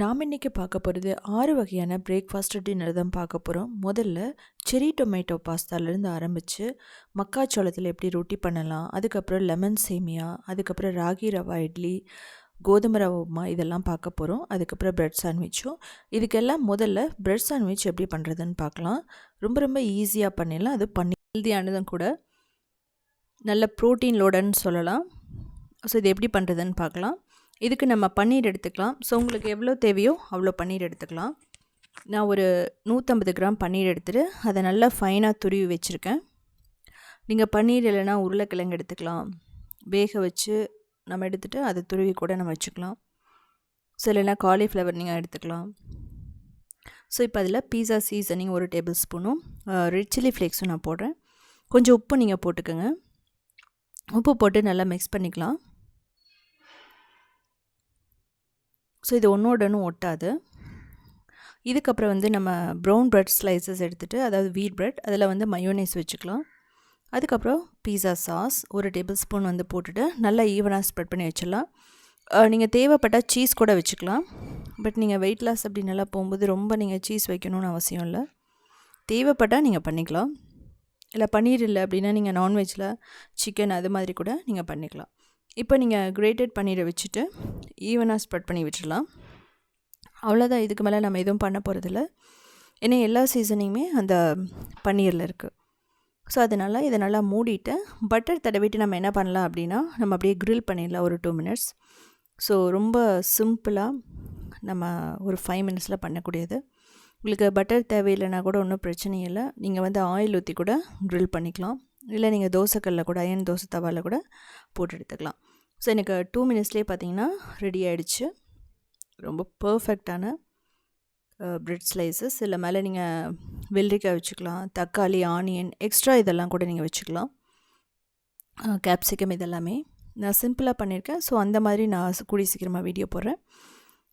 நாம் இன்றைக்கி பார்க்க போகிறது ஆறு வகையான பிரேக்ஃபாஸ்ட் டின்னர் தான் பார்க்க போகிறோம் முதல்ல செரி டொமேட்டோ பாஸ்தாலேருந்து ஆரம்பித்து மக்காச்சோளத்தில் எப்படி ரொட்டி பண்ணலாம் அதுக்கப்புறம் லெமன் சேமியா அதுக்கப்புறம் ராகி ரவா இட்லி கோதுமை ரவா உப்புமா இதெல்லாம் பார்க்க போகிறோம் அதுக்கப்புறம் பிரெட் சாண்ட்விச்சும் இதுக்கெல்லாம் முதல்ல பிரெட் சாண்ட்விச் எப்படி பண்ணுறதுன்னு பார்க்கலாம். ரொம்ப ரொம்ப ஈஸியாக பண்ணிடலாம். அது பண்ணி ஹெல்தியானதும் கூட நல்ல ப்ரோட்டீன் லோடன்னு சொல்லலாம். ஸோ இது எப்படி பண்ணுறதுன்னு பார்க்கலாம். இதுக்கு நம்ம பன்னீர் எடுத்துக்கலாம். ஸோ உங்களுக்கு எவ்வளோ தேவையோ அவ்வளோ பன்னீர் எடுத்துக்கலாம். நான் ஒரு நூற்றம்பது கிராம் பன்னீர் எடுத்துகிட்டு அதை நல்லா ஃபைனாக துருவி வச்சுருக்கேன். நீங்கள் பன்னீர் இல்லைன்னா உருளைக்கிழங்கு எடுத்துக்கலாம். வேக வச்சு நம்ம எடுத்துகிட்டு அதை துருவி கூட நம்ம வச்சுக்கலாம். ஸோ இல்லைன்னா காலிஃப்ளவர் நீங்கள் எடுத்துக்கலாம். ஸோ இப்போ அதில் பீஸா சீசனிங் ஒரு டேபிள் ஸ்பூனும் ரெட் சில்லி ஃப்ளேக்ஸும் நான் போடுறேன். கொஞ்சம் உப்பு நீங்கள் போட்டுக்கோங்க. உப்பு போட்டு நல்லா மிக்ஸ் பண்ணிக்கலாம். ஸோ இது ஒன்றோடனும் ஒட்டாது. இதுக்கப்புறம் வந்து நம்ம ப்ரௌன் ப்ரெட் ஸ்லைசஸ் எடுத்துகிட்டு அதாவது வீட் ப்ரெட் அதில் வந்து மயோனைஸ் வச்சுக்கலாம். அதுக்கப்புறம் பீஸா சாஸ் ஒரு டேபிள் ஸ்பூன் வந்து போட்டுட்டு நல்லா ஈவனாக ஸ்ப்ரெட் பண்ணி வச்சிடலாம். நீங்கள் தேவைப்பட்டால் சீஸ் கூட வச்சுக்கலாம். பட் நீங்கள் வெயிட் லாஸ் அப்படி நல்லா போகும்போது ரொம்ப நீங்கள் சீஸ் வைக்கணும்னு அவசியம் இல்லை. தேவைப்பட்டால் நீங்கள் பண்ணிக்கலாம். இல்லை பன்னீர் இல்லை அப்படின்னா நீங்கள் நான்வெஜ்ஜில் சிக்கன் அது மாதிரி கூட நீங்கள் பண்ணிக்கலாம். இப்போ நீங்கள் கிரேட்டட் பன்னீரை வச்சுட்டு ஈவனாக ஸ்ப்ரெட் பண்ணி விட்டுடலாம் அவ்வளோதான் இதுக்கு மேலே நம்ம எதுவும் பண்ண போகிறதில்ல ஏன்னா எல்லா சீசனிங்குமே அந்த பன்னீரில் இருக்குது ஸோ அதனால் இதை நல்லா மூடிட்டு பட்டர் தடவிட்டு நம்ம என்ன பண்ணலாம் அப்படின்னா நம்ம அப்படியே க்ரில் பண்ணிடலாம் ஒரு டூ மினிட்ஸ் ஸோ ரொம்ப சிம்பிளாக நம்ம ஒரு ஃபைவ் மினிட்ஸில் பண்ணக்கூடியது. உங்களுக்கு பட்டர் தேவையில்லைனா கூட ஒன்றும் பிரச்சனை இல்லை. நீங்கள் வந்து ஆயில் ஊற்றி கூட க்ரில் பண்ணிக்கலாம். இல்லை நீங்கள் தோசைக்கல்லில் கூட அயன் தோசை தவாவில் கூட போட்டு எடுத்துக்கலாம். ஸோ எனக்கு டூ மினிட்ஸ்லேயே பார்த்தீங்கன்னா ரெடி ஆகிடுச்சு ரொம்ப பர்ஃபெக்டான ப்ரெட் ஸ்லைசஸ் இல்லை மேலே நீங்கள் வெள்ளரிக்காய் வச்சுக்கலாம் தக்காளி ஆனியன் எக்ஸ்ட்ரா இதெல்லாம் கூட நீங்கள் வச்சுக்கலாம். கேப்சிகம் இதெல்லாமே. நான் சிம்பிளாக பண்ணியிருக்கேன். ஸோ அந்த மாதிரி நான் கூடி சீக்கிரமாக வீடியோ போடுறேன்.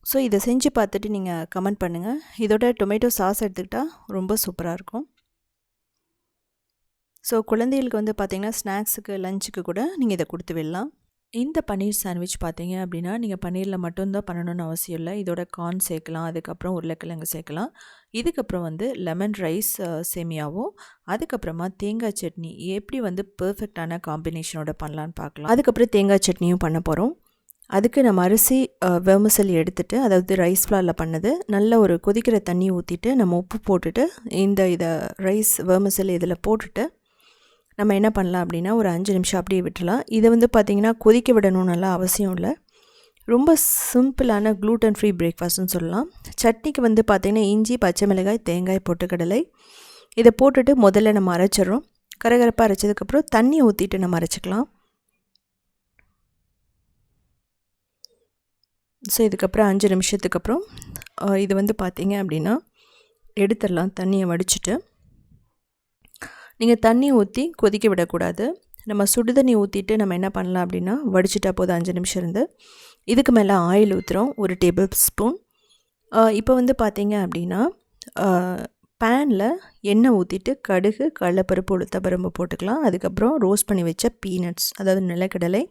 ஸோ இதை செஞ்சு பார்த்துட்டு நீங்கள் கமெண்ட் பண்ணுங்கள் இதோட டொமேட்டோ சாஸ் எடுத்துக்கிட்டால் ரொம்ப சூப்பராக இருக்கும். ஸோ குழந்தைகளுக்கு வந்து பார்த்திங்கன்னா ஸ்நாக்ஸுக்கு லஞ்சுக்கு கூட நீங்கள் இதை கொடுத்து விடலாம். இந்த பன்னீர் சாண்ட்விச் பார்த்தீங்க அப்படின்னா நீங்கள் பன்னீரில் மட்டும்தான் பண்ணணும்னு அவசியம் இல்லை. இதோட கார்ன் சேர்க்கலாம் அதுக்கப்புறம் உருளைக்கிழங்கு சேர்க்கலாம். இதுக்கப்புறம் வந்து லெமன் ரைஸ் சேமியாவும் அதுக்கப்புறமா தேங்காய் சட்னி. எப்படி வந்து பர்ஃபெக்டான காம்பினேஷனோட பண்ணலான்னு பார்க்கலாம் அதுக்கப்புறம் தேங்காய் சட்னியும் பண்ண போகிறோம் அதுக்கு நம்ம அரிசி வெமசல் எடுத்துகிட்டு அதாவது ரைஸ் ஃப்ளாரில் பண்ணது நல்ல ஒரு கொதிக்கிற தண்ணி ஊற்றிட்டு நம்ம உப்பு போட்டுட்டு இந்த இதை ரைஸ் வெமசல் இதில் போட்டுட்டு நம்ம என்ன பண்ணலாம் அப்படின்னா ஒரு அஞ்சு நிமிஷம் அப்படியே விட்டுலாம் இதை வந்து பார்த்திங்கன்னா கொதிக்க விடணும்னலாம் அவசியம் இல்லை. ரொம்ப சிம்பிளான க்ளூட்டன் ஃப்ரீ பிரேக்ஃபாஸ்ட்னு சொல்லலாம். சட்னிக்கு வந்து பார்த்திங்கன்னா இஞ்சி பச்சை மிளகாய் தேங்காய் பொட்டுக்கடலை. இதை போட்டுட்டு முதல்ல நம்ம அரைச்சிடுறோம். கரகரப்பாக அரைச்சதுக்கப்புறம் தண்ணி ஊற்றிட்டு நம்ம அரைச்சிக்கலாம். ஸோ இதுக்கப்புறம் அஞ்சு நிமிஷத்துக்கு அப்புறம் இது வந்து பார்த்திங்க அப்படின்னா எடுத்துடலாம் தண்ணியை வடிச்சிட்டு. நீங்கள் தண்ணி ஊற்றி கொதிக்க விடக்கூடாது. நம்ம சுடு தண்ணி ஊற்றிட்டு நம்ம என்ன பண்ணலாம் அப்படின்னா வடிச்சிட்டா போதும் அஞ்சு நிமிஷம் இருந்து. இதுக்கு மேலே ஆயில் ஊற்றுறோம் ஒரு டேபிள் ஸ்பூன். இப்போ வந்து பார்த்திங்க அப்படின்னா பேனில் எண்ணெய் ஊற்றிட்டு கடுகு கடலப்பருப்பு உளுத்தப்பரும்பு போட்டுக்கலாம். அதுக்கப்புறம் ரோஸ்ட் பண்ணி வச்ச பீனட்ஸ் அதாவது நிலக்கடலை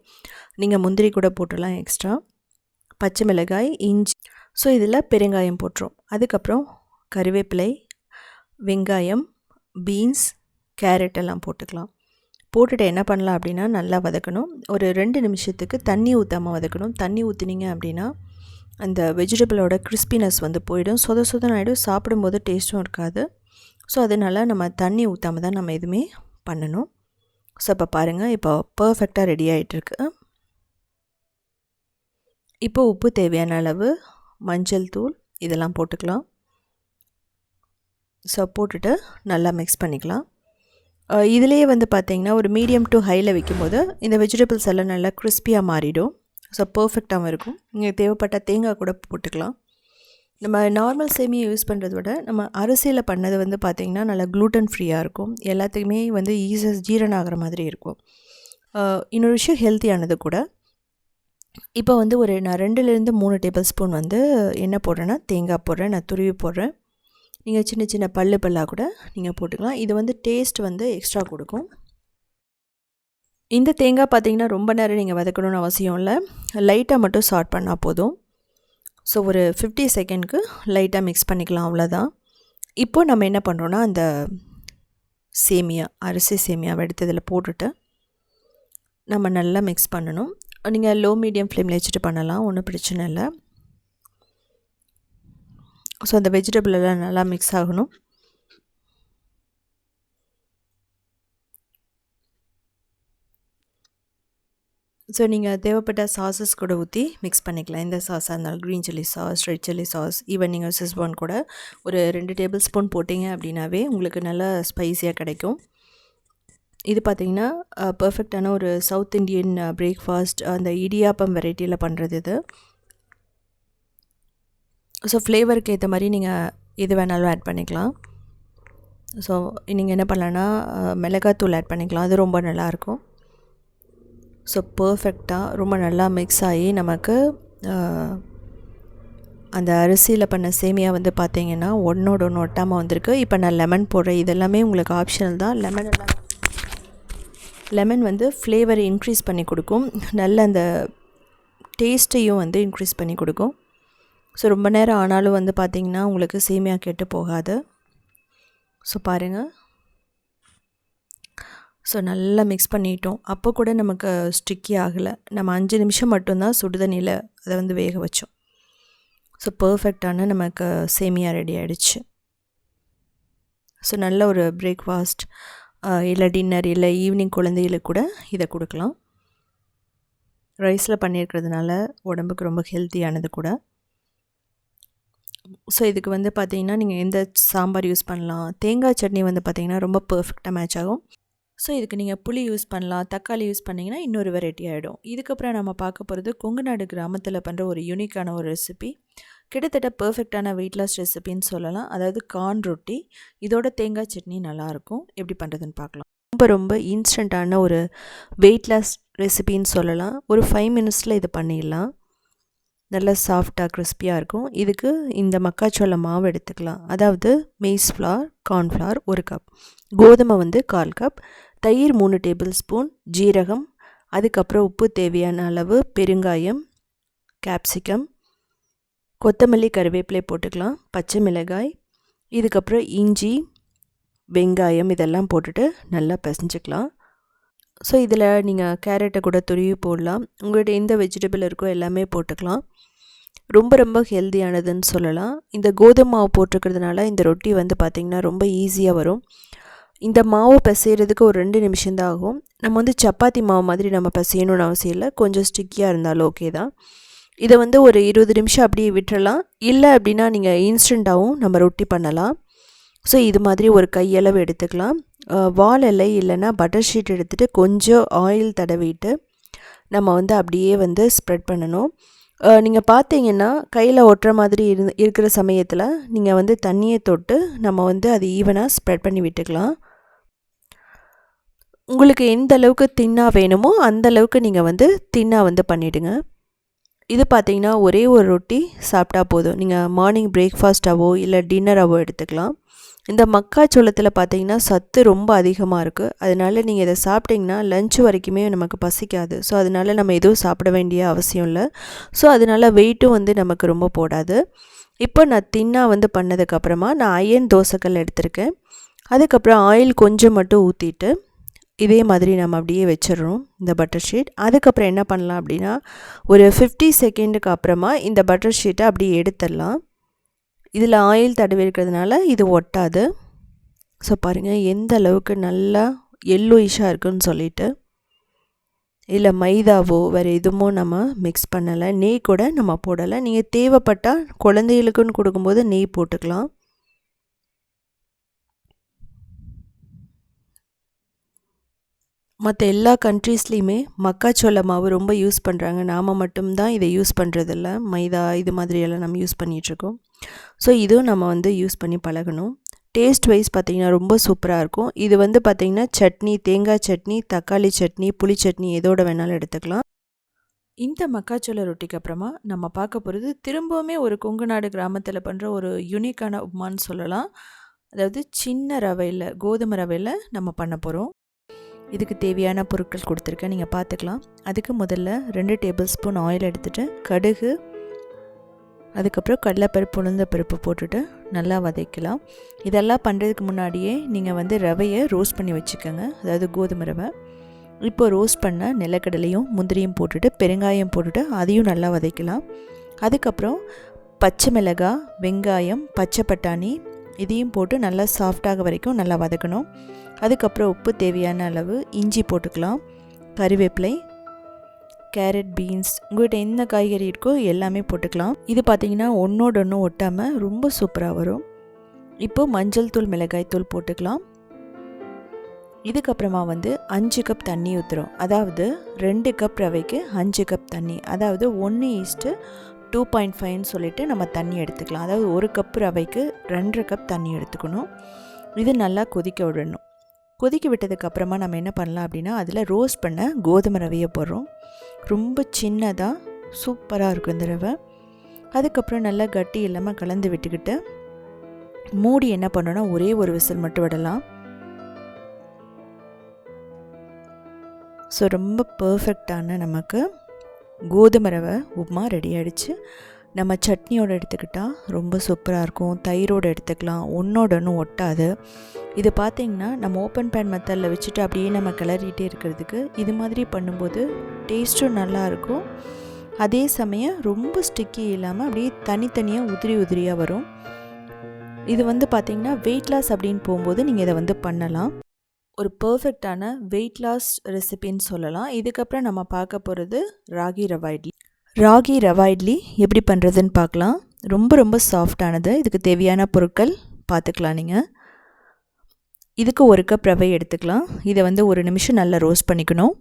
நீங்கள் முந்திரி கூட போட்டுடலாம் எக்ஸ்ட்ரா. பச்சை மிளகாய் இஞ்சி. ஸோ இதில் பெருங்காயம் போட்டுரும். அதுக்கப்புறம் கருவேப்பிலை வெங்காயம் பீன்ஸ் கேரட் எல்லாம் போட்டுக்கலாம். போட்டுட்டு என்ன பண்ணலாம் அப்படின்னா நல்லா வதக்கணும். ஒரு ரெண்டு நிமிஷத்துக்கு தண்ணி ஊற்றாமல் வதக்கணும். தண்ணி ஊற்றுனீங்க அப்படின்னா அந்த வெஜிடபிளோட கிறிஸ்பினஸ் வந்து போயிடும். சொத சொதன் ஆகிடும் சாப்பிடும்போது டேஸ்ட்டும் இருக்காது. ஸோ அதனால் நம்ம தண்ணி ஊற்றாமல் தான் நம்ம எதுவுமே பண்ணணும். ஸோ இப்போ பாருங்கள் இப்போ பர்ஃபெக்டாக ரெடி ஆகிட்டுருக்கு இப்போ உப்பு தேவையான அளவு மஞ்சள் தூள் இதெல்லாம் போட்டுக்கலாம். ஸோ போட்டுட்டு நல்லா மிக்ஸ் பண்ணிக்கலாம். இதிலேயே வந்து பார்த்திங்கன்னா ஒரு மீடியம் டு ஹையில் வைக்கும்போது இந்த வெஜிடபிள்ஸ் எல்லாம் நல்லா கிறிஸ்பியாக மாறிடும். ஸோ பர்ஃபெக்டாகவும் இருக்கும். நீங்கள் தேவைப்பட்ட தேங்காய் கூட போட்டுக்கலாம். நம்ம நார்மல் சேமியை யூஸ் பண்ணுறத விட நம்ம அரிசியில் பண்ணது வந்து பார்த்திங்கன்னா நல்லா க்ளூட்டன் ஃப்ரீயாக இருக்கும். எல்லாத்துக்குமே வந்து ஈஸியாக ஜீரணம் ஆகிற மாதிரி இருக்கும். இன்னொரு விஷயம் ஹெல்த்தியானது கூட இப்போ வந்து ஒரு நான் ரெண்டுலேருந்து மூணு டேபிள் ஸ்பூன் வந்து என்ன போடுறேன்னா தேங்காய் போடுறேன் நான் துருவி போடுறேன். நீங்கள் சின்ன சின்ன பல்லு பல்லாக கூட நீங்கள் போட்டுக்கலாம். இது வந்து டேஸ்ட் வந்து எக்ஸ்ட்ரா கொடுக்கும். இந்த தேங்காய் பார்த்திங்கன்னா ரொம்ப நேரம் நீங்கள் வதக்கணும்னு அவசியம் இல்லை. லைட்டாக மட்டும் சார்ட் பண்ணால் போதும். ஸோ ஒரு ஃபிஃப்டி செகண்ட்க்கு லைட்டாக மிக்ஸ் பண்ணிக்கலாம் அவ்வளோதான் இப்போது நம்ம என்ன பண்ணுறோன்னா அந்த சேமியா அரிசி சேமியாவை எடுத்து இதில் போட்டுட்டு நம்ம நல்லா மிக்ஸ் பண்ணணும். நீங்கள் லோ மீடியம் ஃப்ளேமில் வச்சுட்டு பண்ணலாம். ஒன்றும் பிரச்சனை இல்லை. ஸோ அந்த வெஜிடபிள் எல்லாம் நல்லா மிக்ஸ் ஆகணும். ஸோ நீங்கள் தேவைப்பட்ட சாஸஸ் கூட ஊற்றி மிக்ஸ் பண்ணிக்கலாம். எந்த சாஸாக இருந்தாலும் green chilli sauce red chilli sauce even நீங்கள் சிஸ்பான் கூட ஒரு ரெண்டு டேபிள் ஸ்பூன் போட்டிங்க அப்படின்னாவே உங்களுக்கு நல்லா ஸ்பைஸியாக கிடைக்கும். இது பார்த்திங்கன்னா பர்ஃபெக்டான ஒரு சவுத் இண்டியன் பிரேக்ஃபாஸ்ட் அந்த இடியாப்பம் வெரைட்டியில் பண்ணுறது இது. ஸோ ஃப்ளேவருக்கு ஏற்ற மாதிரி நீங்கள் எது வேணாலும் ஆட் பண்ணிக்கலாம். ஸோ நீங்கள் என்ன பண்ணலான்னா மிளகாத்தூள் ஆட் பண்ணிக்கலாம். அது ரொம்ப நல்லாயிருக்கும். ஸோ பர்ஃபெக்டாக ரொம்ப நல்லா மிக்ஸ் ஆகி நமக்கு அந்த அரிசியில் பண்ண சேமியா வந்து பார்த்திங்கன்னா ஒன்றோட ஒன்று ஒட்டாமல் வந்திருக்கு. இப்போ நான் லெமன் போடுறேன். இதெல்லாமே உங்களுக்கு ஆப்ஷனல் தான். லெமன் எல்லாம் லெமன் வந்து ஃப்ளேவரை இன்க்ரீஸ் பண்ணி கொடுக்கும். நல்ல அந்த டேஸ்ட்டையும் வந்து இன்க்ரீஸ் பண்ணி கொடுக்கும். ஸோ ரொம்ப நேரம் ஆனாலும் வந்து பார்த்திங்கன்னா உங்களுக்கு சேமியா கெட்டு போகாது. ஸோ பாருங்கள் ஸோ நல்லா மிக்ஸ் பண்ணிட்டோம். அப்போ கூட நமக்கு ஸ்டிக்கி ஆகலை. நம்ம அஞ்சு நிமிஷம் மட்டும்தான் சுடுதண்ணியில் அதை வந்து வேக வச்சோம். ஸோ பர்ஃபெக்டான நமக்கு சேமியா ரெடி ஆகிடுச்சு ஸோ நல்ல ஒரு பிரேக்ஃபாஸ்ட் இல்லை டின்னர் இல்லை ஈவினிங் குழந்தைகளுக்கு கூட இதை கொடுக்கலாம். ரைஸில் பண்ணியிருக்கிறதுனால உடம்புக்கு ரொம்ப ஹெல்த்தியானது கூட. ஸோ இதுக்கு வந்து பார்த்திங்கன்னா நீங்கள் எந்த சாம்பார் யூஸ் பண்ணலாம்? தேங்காய் சட்னி வந்து பார்த்திங்கன்னா ரொம்ப பர்ஃபெக்டாக மேட்ச் ஆகும். ஸோ இதுக்கு நீங்கள் புளி யூஸ் பண்ணலாம். தக்காளி யூஸ் பண்ணிங்கன்னா இன்னொரு வெரைட்டி ஆகிடும் இதுக்கப்புறம் நம்ம பார்க்க போகிறது கொங்குநாடு கிராமத்தில் பண்ணுற ஒரு யூனிக்கான ஒரு ரெசிபி கிட்டத்தட்ட பர்ஃபெக்டான வெயிட் லாஸ் ரெசிபின்னு சொல்லலாம். அதாவது கார்ன் ரொட்டி. இதோட தேங்காய் சட்னி நல்லாயிருக்கும். எப்படி பண்ணுறதுன்னு பார்க்கலாம். ரொம்ப ரொம்ப இன்ஸ்டண்ட்டான ஒரு வெயிட் லாஸ் ரெசிபின்னு சொல்லலாம். ஒரு ஃபைவ் மினிட்ஸில் இது பண்ணிடலாம். நல்லா சாஃப்டாக கிறிஸ்பியாக இருக்கும். இதுக்கு இந்த மக்காச்சோள மாவு எடுத்துக்கலாம். அதாவது மெய்ஸ் ஃப்ளார் கார்ன்ஃப்ளவர் ஒரு கப் கோதுமை வந்து கால் கப் தயிர் மூணு டேபிள் ஸ்பூன் ஜீரகம். அதுக்கப்புறம் உப்பு தேவையான அளவு பெருங்காயம் கேப்சிகம் கொத்தமல்லி கருவேப்பிலை போட்டுக்கலாம். பச்சை மிளகாய். இதுக்கப்புறம் இஞ்சி வெங்காயம் இதெல்லாம் போட்டுட்டு நல்லா பிசைஞ்சிக்கலாம். ஸோ இதில் நீங்கள் கேரட்டை கூட துருவி போடலாம். உங்கள்கிட்ட எந்த வெஜிடபிள் இருக்கோ எல்லாமே போட்டுக்கலாம். ரொம்ப ரொம்ப ஹெல்த்தியானதுன்னு சொல்லலாம். இந்த கோதுமை மாவு போட்டிருக்கிறதுனால இந்த ரொட்டி வந்து பார்த்திங்கன்னா ரொம்ப ஈஸியாக வரும். இந்த மாவு பிசைகிறதுக்கு ஒரு ரெண்டு நிமிஷம்தான் ஆகும். நம்ம வந்து சப்பாத்தி மாவு மாதிரி நம்ம பிசையணும்னு அவசியம் இல்லை. கொஞ்சம் ஸ்டிக்கியாக இருந்தாலும் ஓகே தான். இதை வந்து ஒரு இருபது நிமிஷம் அப்படியே விட்டுறலாம். இல்லை அப்படின்னா நீங்கள் இன்ஸ்டண்ட்டாகவும் நம்ம ரொட்டி பண்ணலாம். ஸோ இது மாதிரி ஒரு கையளவு எடுத்துக்கலாம். வால் இலை இல்லைன்னா பட்டர் ஷீட் எடுத்துகிட்டு கொஞ்சம் ஆயில் தடவிட்டு நம்ம வந்து அப்படியே வந்து ஸ்ப்ரெட் பண்ணணும். நீங்கள் பார்த்தீங்கன்னா கையில் ஒட்டுற மாதிரி இரு இருக்கிற சமயத்தில் நீங்கள் வந்து தண்ணியை தொட்டு நம்ம வந்து அது ஈவனாக ஸ்ப்ரெட் பண்ணி விட்டுக்கலாம். உங்களுக்கு எந்த அளவுக்கு தின்னாக வேணுமோ அந்த அளவுக்கு நீங்கள் வந்து தின்னாக வந்து பண்ணிவிடுங்க இது பார்த்தீங்கன்னா ஒரே ஒரு ரொட்டி சாப்பிட்டா போதும். நீங்கள் மார்னிங் பிரேக்ஃபாஸ்ட்டாவோ இல்லை டின்னராகவோ எடுத்துக்கலாம். இந்த மக்காச்சோளத்தில் பார்த்தீங்கன்னா சத்து ரொம்ப அதிகமாக இருக்குது அதனால் நீங்கள் இதை சாப்பிட்டிங்கன்னா லஞ்ச் வரைக்குமே நமக்கு பசிக்காது. ஸோ அதனால் நம்ம எதுவும் சாப்பிட வேண்டிய அவசியம் இல்லை. ஸோ அதனால் வெயிட்டும் வந்து நமக்கு ரொம்ப போடாது. இப்போ நான் தின்னாக வந்து பண்ணதுக்கப்புறமா நான் அயன் தோசைக்கல் எடுத்திருக்கேன். அதுக்கப்புறம் ஆயில் கொஞ்சம் மட்டும் ஊற்றிட்டு இதே மாதிரி நம்ம அப்படியே வச்சிடுறோம் இந்த பட்டர் ஷீட் அதுக்கப்புறம் என்ன பண்ணலாம் அப்படின்னா ஒரு ஃபிஃப்டி செகண்டுக்கு அப்புறமா இந்த பட்டர் ஷீட்டை அப்படியே எடுத்துடலாம். இதில் ஆயில் தடவி இருக்கிறதுனால இது ஒட்டாது. ஸோ பாருங்கள் எந்த அளவுக்கு நல்லா எல்லோயிஷாக இருக்குன்னு சொல்லிட்டு இல்லை மைதாவோ வேறு எதுவுமோ நம்ம மிக்ஸ் பண்ணலை. நெய் கூட நம்ம போடலை. நீங்கள் தேவைப்பட்டால் குழந்தைகளுக்குன்னு கொடுக்கும்போது நெய் போட்டுக்கலாம். மற்ற எல்லா கண்ட்ரீஸ்லேயுமே மக்காச்சோள மாவு ரொம்ப யூஸ் பண்ணுறாங்க நாம் மட்டும்தான் இதை யூஸ் பண்ணுறதில்ல மைதா இது மாதிரியெல்லாம் நம்ம யூஸ் பண்ணிகிட்ருக்கோம் ஸோ இதுவும் நம்ம வந்து யூஸ் பண்ணி பழகணும். டேஸ்ட் வைஸ் பார்த்திங்கன்னா ரொம்ப சூப்பராக இருக்கும். இது வந்து பார்த்திங்கன்னா சட்னி தேங்காய் சட்னி தக்காளி சட்னி புளி சட்னி எதோட வேணாலும் எடுத்துக்கலாம். இந்த மக்காச்சோள ரொட்டிக்கு அப்புறமா நம்ம பார்க்க போகிறது திரும்பவுமே ஒரு கொங்கு நாடு கிராமத்தில் பண்ணுற ஒரு யூனிக்கான உப்மான்னு சொல்லலாம். அதாவது சின்ன ரவையில் கோதுமை ரவையில் நம்ம பண்ண போகிறோம் இதுக்கு தேவையான பொருட்கள் கொடுத்துருக்கேன். நீங்கள் பார்த்துக்கலாம். அதுக்கு முதல்ல ரெண்டு டேபிள் ஸ்பூன் ஆயில் எடுத்துகிட்டு கடுகு அதுக்கப்புறம் கடலைப்பருப்பு உளுந்த பருப்பு போட்டுட்டு நல்லா வதக்கலாம். இதெல்லாம் பண்ணுறதுக்கு முன்னாடியே நீங்கள் வந்து ரவையை ரோஸ்ட் பண்ணி வச்சுக்கோங்க. அதாவது கோதுமை ரவை. இப்போ ரோஸ்ட் பண்ண நிலக்கடலையும் முந்திரியும் போட்டுட்டு பெருங்காயம் போட்டுட்டு அதையும் நல்லா வதக்கலாம். அதுக்கப்புறம் பச்சை மிளகாய் வெங்காயம் பச்சை பட்டாணி இதையும் போட்டு நல்லா சாஃப்டாக வரைக்கும் நல்லா வதக்கணும். அதுக்கப்புறம் உப்பு தேவையான அளவு இஞ்சி போட்டுக்கலாம். கறிவேப்பிலை கேரட் பீன்ஸ் உங்கள்கிட்ட என்ன காய்கறி இருக்கோ எல்லாமே போட்டுக்கலாம். இது பார்த்திங்கன்னா ஒன்றோட ஒன்று ஒட்டாமல் ரொம்ப சூப்பராக வரும். இப்போது மஞ்சள் தூள் மிளகாய் தூள் போட்டுக்கலாம். இதுக்கப்புறமா வந்து அஞ்சு கப் தண்ணி ஊற்றுறோம் அதாவது ரெண்டு கப் ரவைக்கு அஞ்சு கப் தண்ணி. அதாவது ஒன்று ஈஸ்ட்டு டூ பாயிண்ட் ஃபைவ்னு சொல்லிவிட்டு நம்ம தண்ணி எடுத்துக்கலாம். அதாவது ஒரு கப் ரவைக்கு ரெண்டரை கப் தண்ணி எடுத்துக்கணும். இது நல்லா கொதிக்க விடணும். கொதிக்க விட்டதுக்கப்புறமா நம்ம என்ன பண்ணலாம் அப்படின்னா அதில் ரோஸ்ட் பண்ண கோதுமை ரவையை போடுறோம். ரொம்ப சின்னதாக சூப்பராக இருக்கும் இந்த ரவை. அதுக்கப்புறம் நல்லா கட்டி இல்லாமல் கலந்து விட்டுக்கிட்டு மூடி என்ன பண்ணோன்னா ஒரே ஒரு விசில் மட்டும் விடலாம். ஸோ ரொம்ப பர்ஃபெக்டான நமக்கு கோதுமை ரவை உப்புமா ரெடி ஆகிடுச்சு நம்ம சட்னியோடு எடுத்துக்கிட்டால் ரொம்ப சூப்பராக இருக்கும். தயிரோடு எடுத்துக்கலாம். ஒன்றோட ஒன்றும் ஒட்டாது. இது பார்த்திங்கன்னா நம்ம ஓப்பன் பேன் மெத்தடில் வச்சுட்டு அப்படியே நம்ம கிளறிட்டே இருக்கிறதுக்கு இது மாதிரி பண்ணும்போது டேஸ்ட்டும் நல்லாயிருக்கும் அதே சமயம் ரொம்ப ஸ்டிக்கி இல்லாமல் அப்படியே தனித்தனியாக உதிரி உதிரியாக வரும். இது வந்து பார்த்திங்கன்னா வெயிட் லாஸ் அப்படின்னு போகும்போது நீங்கள் இதை வந்து பண்ணலாம். ஒரு பர்ஃபெக்டான வெயிட் லாஸ் ரெசிபின்னு சொல்லலாம். இதுக்கப்புறம் நம்ம பார்க்க போகிறது ராகி ரவா இட்லி. ராகி ரவா இட்லி எப்படி பண்ணுறதுன்னு பார்க்கலாம். ரொம்ப ரொம்ப சாஃப்டானது இதுக்கு தேவையான பொருட்கள் பார்த்துக்கலாம் நீங்கள் இதுக்கு ஒரு கப் ரவை எடுத்துக்கலாம். இதை வந்து ஒரு நிமிஷம் நல்லா ரோஸ்ட் பண்ணிக்கணும்.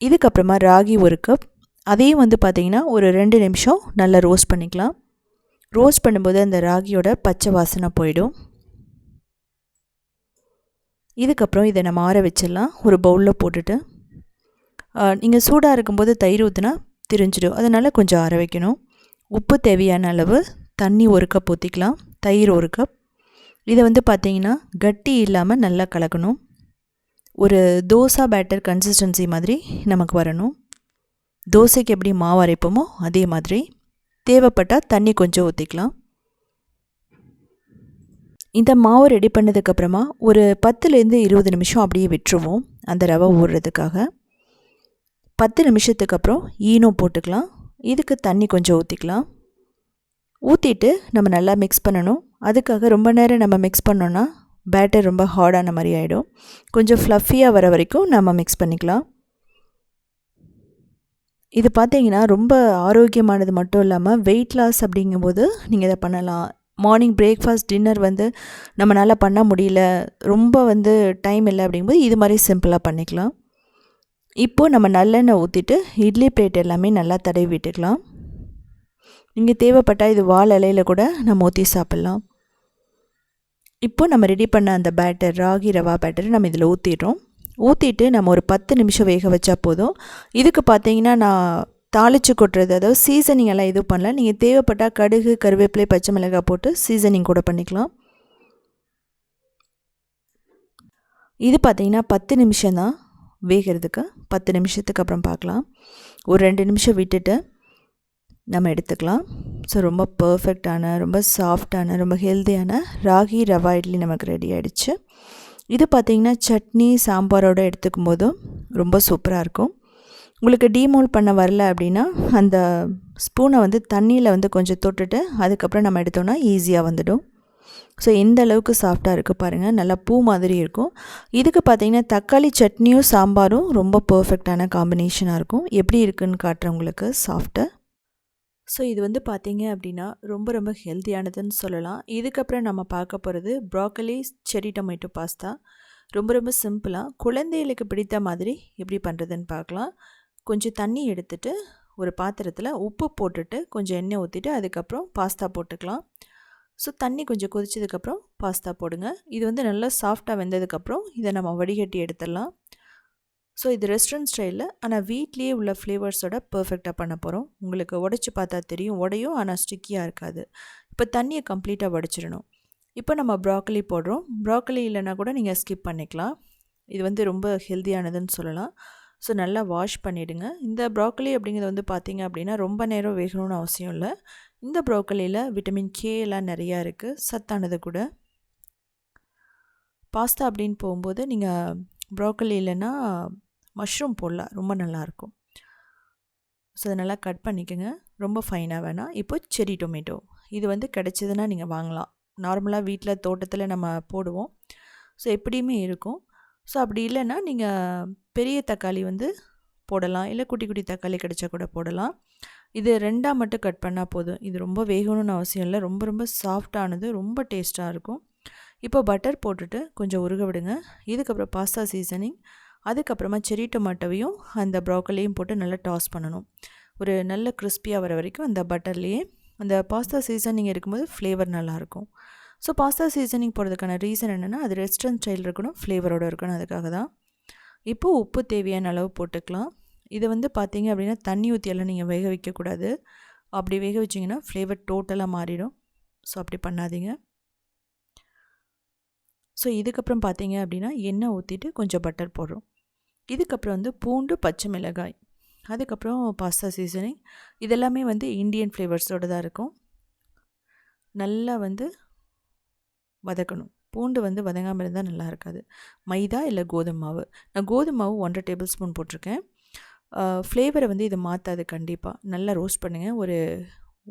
இதுக்கப்புறமா ராகி ஒரு கப் அதையும் வந்து பார்த்திங்கன்னா ஒரு ரெண்டு நிமிஷம் நல்லா ரோஸ்ட் பண்ணிக்கலாம். ரோஸ்ட் பண்ணும்போது அந்த ராகியோட பச்சை வாசனை போயிடும். இதுக்கப்புறம் இதை நம்ம ஆற வச்சிடலாம். ஒரு பவுலில் போட்டுட்டு. நீங்கள் சூடாக இருக்கும்போது தயிர் ஊற்றினா திரிஞ்சிடும். அதனால் கொஞ்சம் ஆற வைக்கணும். உப்பு தேவையான அளவு தண்ணி ஒரு கப் ஊற்றிக்கலாம் தயிர் ஒரு கப் இதை வந்து பார்த்திங்கன்னா கட்டி இல்லாமல் நல்லா கலக்கணும். ஒரு தோசா பேட்டர் கன்சிஸ்டன்சி மாதிரி நமக்கு வரணும். தோசைக்கு எப்படி மாவு அரைப்போமோ அதே மாதிரி. தேவைப்பட்டால் தண்ணி கொஞ்சம் ஊற்றிக்கலாம் இந்த மாவு ரெடி பண்ணதுக்கப்புறமா ஒரு பத்துலேருந்து இருபது நிமிஷம் அப்படியே விட்டுருவோம். அந்த ரவை ஊறுறதுக்காக. பத்து நிமிஷத்துக்கு அப்புறம் ஈனோ போட்டுக்கலாம். இதுக்கு தண்ணி கொஞ்சம் ஊற்றிக்கலாம் ஊற்றிட்டு நம்ம நல்லா மிக்ஸ் பண்ணணும். அதுக்காக ரொம்ப நேரம் நம்ம மிக்ஸ் பண்ணோன்னா பேட்டர் ரொம்ப ஹார்டான மாதிரி ஆகிடும் கொஞ்சம் ஃப்ளஃபியாக வர வரைக்கும் நம்ம மிக்ஸ் பண்ணிக்கலாம். இது பார்த்தீங்கன்னா ரொம்ப ஆரோக்கியமானது மட்டும் இல்லாமல் வெயிட் லாஸ் அப்படிங்கும்போது நீங்கள் இதை பண்ணலாம். மார்னிங் பிரேக்ஃபாஸ்ட் டின்னர் வந்து நம்மளால் பண்ண முடியல. ரொம்ப வந்து டைம் இல்லை அப்படிங்கும்போது இது மாதிரி சிம்பிளாக பண்ணிக்கலாம். இப்போது நம்ம நல்லெண்ணெய் ஊற்றிட்டு இட்லி பிளேட் எல்லாமே நல்லா தடவி விட்டுக்கலாம். நீங்கள் தேவைப்பட்டால் இது வால் இலையில் கூட நம்ம ஊற்றி சாப்பிட்லாம். இப்போது நம்ம ரெடி பண்ண அந்த பேட்டர் ராகி ரவா பேட்டர் நம்ம இதில் ஊற்றிடுறோம் ஊற்றிட்டு நம்ம ஒரு பத்து நிமிஷம் வேக வச்சா போதும். இதுக்கு பார்த்தீங்கன்னா நான் தாளித்து கொட்டுறது அதாவது சீசனிங் எல்லாம் எதுவும் பண்ணல. நீங்கள் தேவைப்பட்டால் கடுகு கருவேப்பிலை பச்சை மிளகாய் போட்டு சீசனிங் கூட பண்ணிக்கலாம். இது பார்த்திங்கன்னா பத்து நிமிஷம் தான் வேகிறதுக்கு பத்து நிமிஷத்துக்கு அப்புறம் பார்க்கலாம். ஒரு ரெண்டு நிமிஷம் விட்டுட்டு நம்ம எடுத்துக்கலாம். ஸோ ரொம்ப பர்ஃபெக்டான ரொம்ப சாஃப்டான ரொம்ப ஹெல்த்தியான ராகி ரவா இட்லி நமக்கு ரெடி ஆகிடுச்சு இது பார்த்திங்கன்னா சட்னி சாம்பாரோடு எடுத்துக்கும் போதும் ரொம்ப சூப்பராக இருக்கும். உங்களுக்கு டீமோல் பண்ண வரல அப்படின்னா அந்த ஸ்பூனை வந்து தண்ணியில் வந்து கொஞ்சம் தொட்டுட்டு அதுக்கப்புறம் நம்ம எடுத்தோன்னா ஈஸியாக வந்துடும். ஸோ எந்த அளவுக்கு சாஃப்டாக இருக்குது பாருங்கள் நல்லா பூ மாதிரி இருக்கும். இதுக்கு பார்த்திங்கன்னா தக்காளி சட்னியும் சாம்பாரும் ரொம்ப பர்ஃபெக்டான காம்பினேஷனாக இருக்கும். எப்படி இருக்குன்னு காட்டுறேன் உங்களுக்கு சாஃப்ட்டு ஸோ இது வந்து பார்த்தீங்க அப்படின்னா ரொம்ப ரொம்ப ஹெல்த்தியானதுன்னு சொல்லலாம். இதுக்கப்புறம் நம்ம பார்க்க போகிறது ப்ராக்கலி செரி டொமேட்டோ பாஸ்தா ரொம்ப ரொம்ப சிம்பிளாக குழந்தைகளுக்கு பிடித்த மாதிரி எப்படி பண்ணுறதுன்னு பார்க்கலாம். கொஞ்சம் தண்ணி எடுத்துகிட்டு ஒரு பாத்திரத்தில் உப்பு போட்டுட்டு கொஞ்சம் எண்ணெய் ஊற்றிட்டு அதுக்கப்புறம் பாஸ்தா போட்டுக்கலாம். ஸோ தண்ணி கொஞ்சம் கொதிச்சதுக்கப்புறம் பாஸ்தா போடுங்க. இது வந்து நல்லா சாஃப்டாக வெந்ததுக்கப்புறம் இதை நம்ம வடிகட்டி எடுத்துடலாம். ஸோ இது ரெஸ்டாரண்ட் ஸ்டைலில் ஆனால் வீட்லேயே உள்ள ஃப்ளேவர்ஸோட பர்ஃபெக்டாக பண்ண போகிறோம் உங்களுக்கு உடச்சி பார்த்தா தெரியும். உடையும் ஆனால் ஸ்டிக்கியாக இருக்காது. இப்போ தண்ணியை கம்ப்ளீட்டாக வடிச்சிடணும். இப்போ நம்ம ப்ராக்கலி போடுறோம். ப்ராக்கலி இல்லைனா கூட நீங்கள் ஸ்கிப் பண்ணிக்கலாம். இது வந்து ரொம்ப ஹெல்த்தியானதுன்னு சொல்லலாம். ஸோ நல்லா வாஷ் பண்ணிவிடுங்க இந்த ப்ராக்கலி அப்படிங்கிறது வந்து பார்த்திங்க அப்படின்னா ரொம்ப நேரம் வேகணும்னு அவசியம் இல்லை. இந்த ப்ரோக்கலியில் விட்டமின் கே எல்லாம் நிறையா இருக்குது சத்தானது கூட. பாஸ்தா அப்படின்னு போகும்போது நீங்கள் ப்ரோக்கலி இல்லைன்னா மஷ்ரூம் போடலாம். ரொம்ப நல்லாயிருக்கும் ஸோ அதை நல்லா கட் பண்ணிக்கோங்க. ரொம்ப ஃபைனாக வேணாம். இப்போ செரி டொமேட்டோ இது வந்து கிடச்சிதுன்னா நீங்கள் வாங்கலாம். நார்மலாக வீட்டில் தோட்டத்தில் நம்ம போடுவோம். ஸோ எப்படியுமே இருக்கும். ஸோ அப்படி இல்லைன்னா நீங்கள் பெரிய தக்காளி வந்து போடலாம். இல்லை குட்டி குட்டி தக்காளி கிடச்சா கூட போடலாம். இது ரெண்டாக மட்டும் கட் பண்ணால் போதும். இது ரொம்ப வேகணும்னு அவசியம் இல்லை. ரொம்ப ரொம்ப சாஃப்டானது ரொம்ப டேஸ்ட்டாக இருக்கும். இப்போ பட்டர் போட்டுட்டு கொஞ்சம் உருக விடுங்க. இதுக்கப்புறம் பாஸ்தா சீசனிங் அதுக்கப்புறமா செரி டொமாட்டோவையும் அந்த ப்ராக்கலையும் போட்டு நல்லா டாஸ் பண்ணணும். ஒரு நல்ல கிறிஸ்பியாக வர வரைக்கும் அந்த பட்டர்லேயே அந்த பாஸ்தா சீசனிங் இருக்கும்போது ஃப்ளேவர் நல்லாயிருக்கும் ஸோ பாஸ்தா சீசனிங் போடுறதுக்கான ரீசன் என்னென்னா அது ரெஸ்டாரண்ட் ஸ்டைல் இருக்கணும் ஃப்ளேவரோடு இருக்கணும் அதுக்காக தான். இப்போது உப்பு தேவையான அளவு போட்டுக்கலாம். இது வந்து பார்த்தீங்க அப்படின்னா தண்ணி ஊற்றியெல்லாம் நீங்கள் வேக வைக்கக்கூடாது. அப்படி வேக வச்சிங்கன்னா ஃப்ளேவர் டோட்டலாக மாறிடும். ஸோ அப்படி பண்ணாதீங்க. ஸோ இதுக்கப்புறம் பார்த்தீங்க அப்படின்னா எண்ணெய் ஊற்றிட்டு கொஞ்சம் பட்டர் போடுறோம். இதுக்கப்புறம் வந்து பூண்டு பச்சை மிளகாய். அதுக்கப்புறம் பாஸ்தா சீசனிங் இதெல்லாமே வந்து இந்தியன் ஃப்ளேவர்ஸோடு தான் இருக்கும். நல்லா வந்து வதக்கணும். பூண்டு வந்து வதங்காமல் இருந்தால் நல்லா இருக்காது. மைதா இல்லை கோதுமை மாவு. நான் கோதுமை மாவு ஒன்றரை டேபிள் ஸ்பூன் போட்டிருக்கேன். ஃப்ளேவரை வந்து இதை மாற்றாது கண்டிப்பாக நல்லா ரோஸ்ட் பண்ணுங்கள் ஒரு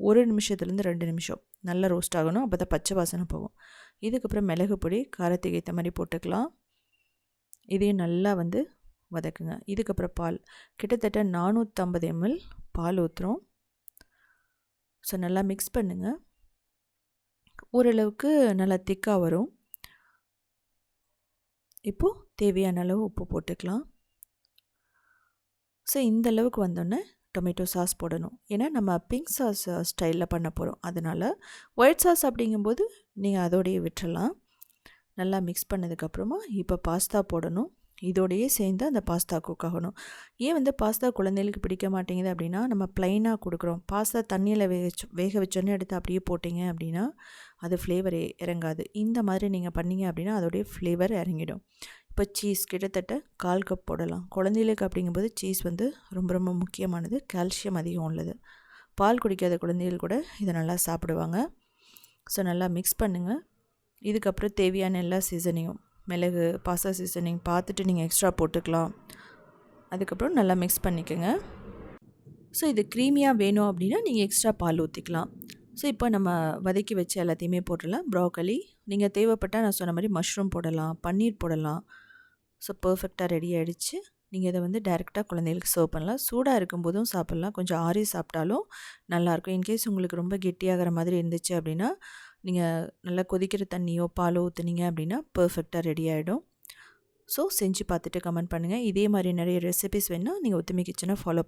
ஒரு நிமிஷத்துலேருந்து ரெண்டு நிமிஷம். நல்லா ரோஸ்ட் ஆகணும். அப்போ தான் பச்சை வாசனை போகும். இதுக்கப்புறம் மிளகு பொடி காரத்துக்கு ஏற்ற மாதிரி போட்டுக்கலாம். இதையும் நல்லா வந்து வதக்குங்க. இதுக்கப்புறம் பால். கிட்டத்தட்ட நானூற்றம்பது எம்எல் பால் ஊற்றுறோம் ஸோ நல்லா மிக்ஸ் பண்ணுங்கள் ஓரளவுக்கு நல்லா திக்காக வரும். இப்போது தேவையான அளவு உப்பு போட்டுக்கலாம். ஸோ இந்த அளவுக்கு வந்தோடனே டொமேட்டோ சாஸ் போடணும். ஏன்னா நம்ம பிங்க் சாஸ் ஸ்டைலில் பண்ண போகிறோம் அதனால் ஒயிட் சாஸ் அப்படிங்கும்போது நீங்கள் அதோடையே விட்டுறலாம். நல்லா மிக்ஸ் பண்ணதுக்கப்புறமா இப்போ பாஸ்தா போடணும். இதோடையே சேர்ந்து அந்த பாஸ்தா குக் ஆகணும். ஏன் வந்து பாஸ்தா குழந்தைகளுக்கு பிடிக்க மாட்டேங்குது அப்படின்னா நம்ம ப்ளைனாக கொடுக்குறோம். பாஸ்தா தண்ணியில் வேக வேக வச்சோன்னே எடுத்து அப்படியே போட்டிங்க அப்படின்னா அது ஃப்ளேவர் இறங்காது. இந்த மாதிரி நீங்கள் பண்ணிங்க அப்படின்னா அதோடைய ஃப்ளேவர் இறங்கிடும். இப்போ சீஸ் கிட்டத்தட்ட கால் கப் போடலாம். குழந்தைகளுக்கு அப்படிங்கும்போது சீஸ் வந்து ரொம்ப ரொம்ப முக்கியமானது. கால்சியம் அதிகம் உள்ளது. பால் குடிக்காத குழந்தைகள் கூட இதை நல்லா சாப்பிடுவாங்க. ஸோ நல்லா மிக்ஸ் பண்ணுங்கள் இதுக்கப்புறம் தேவையான எல்லா சீசனையும் மிளகு பாசா சீசனிங் பார்த்துட்டு நீங்கள் எக்ஸ்ட்ரா போட்டுக்கலாம். அதுக்கப்புறம் நல்லா மிக்ஸ் பண்ணிக்கோங்க. ஸோ இது க்ரீமியாக வேணும் அப்படின்னா நீங்கள் எக்ஸ்ட்ரா பால் ஊற்றிக்கலாம் ஸோ இப்போ நம்ம வதக்கி வச்சு எல்லாத்தையுமே போட்டுடலாம். ப்ராக்கலி நீங்கள் தேவைப்பட்டால் நான் சொன்ன மாதிரி மஷ்ரூம் போடலாம் பன்னீர் போடலாம். ஸோ பர்ஃபெக்டாக ரெடி ஆகிடுச்சு நீங்கள் இதை வந்து டேரெக்டாக குழந்தைகளுக்கு சர்வ் பண்ணலாம். சூடாக இருக்கும்போதும் சாப்பிட்லாம். கொஞ்சம் ஆறி சாப்பிட்டாலும் நல்லாயிருக்கும். இன்கேஸ் உங்களுக்கு ரொம்ப கெட்டியாகிற மாதிரி இருந்துச்சு அப்படின்னா நீங்கள் நல்லா கொதிக்கிற தண்ணியோ பாலோ ஊற்றுனீங்க அப்படின்னா பர்ஃபெக்டாக ரெடி ஆகிடும் ஸோ செஞ்சு பார்த்துட்டு கமெண்ட் பண்ணுங்கள் இதே மாதிரி நிறைய ரெசிபிஸ் வேணால் நீங்கள் ஒத்துமை கிச்சனை ஃபாலோ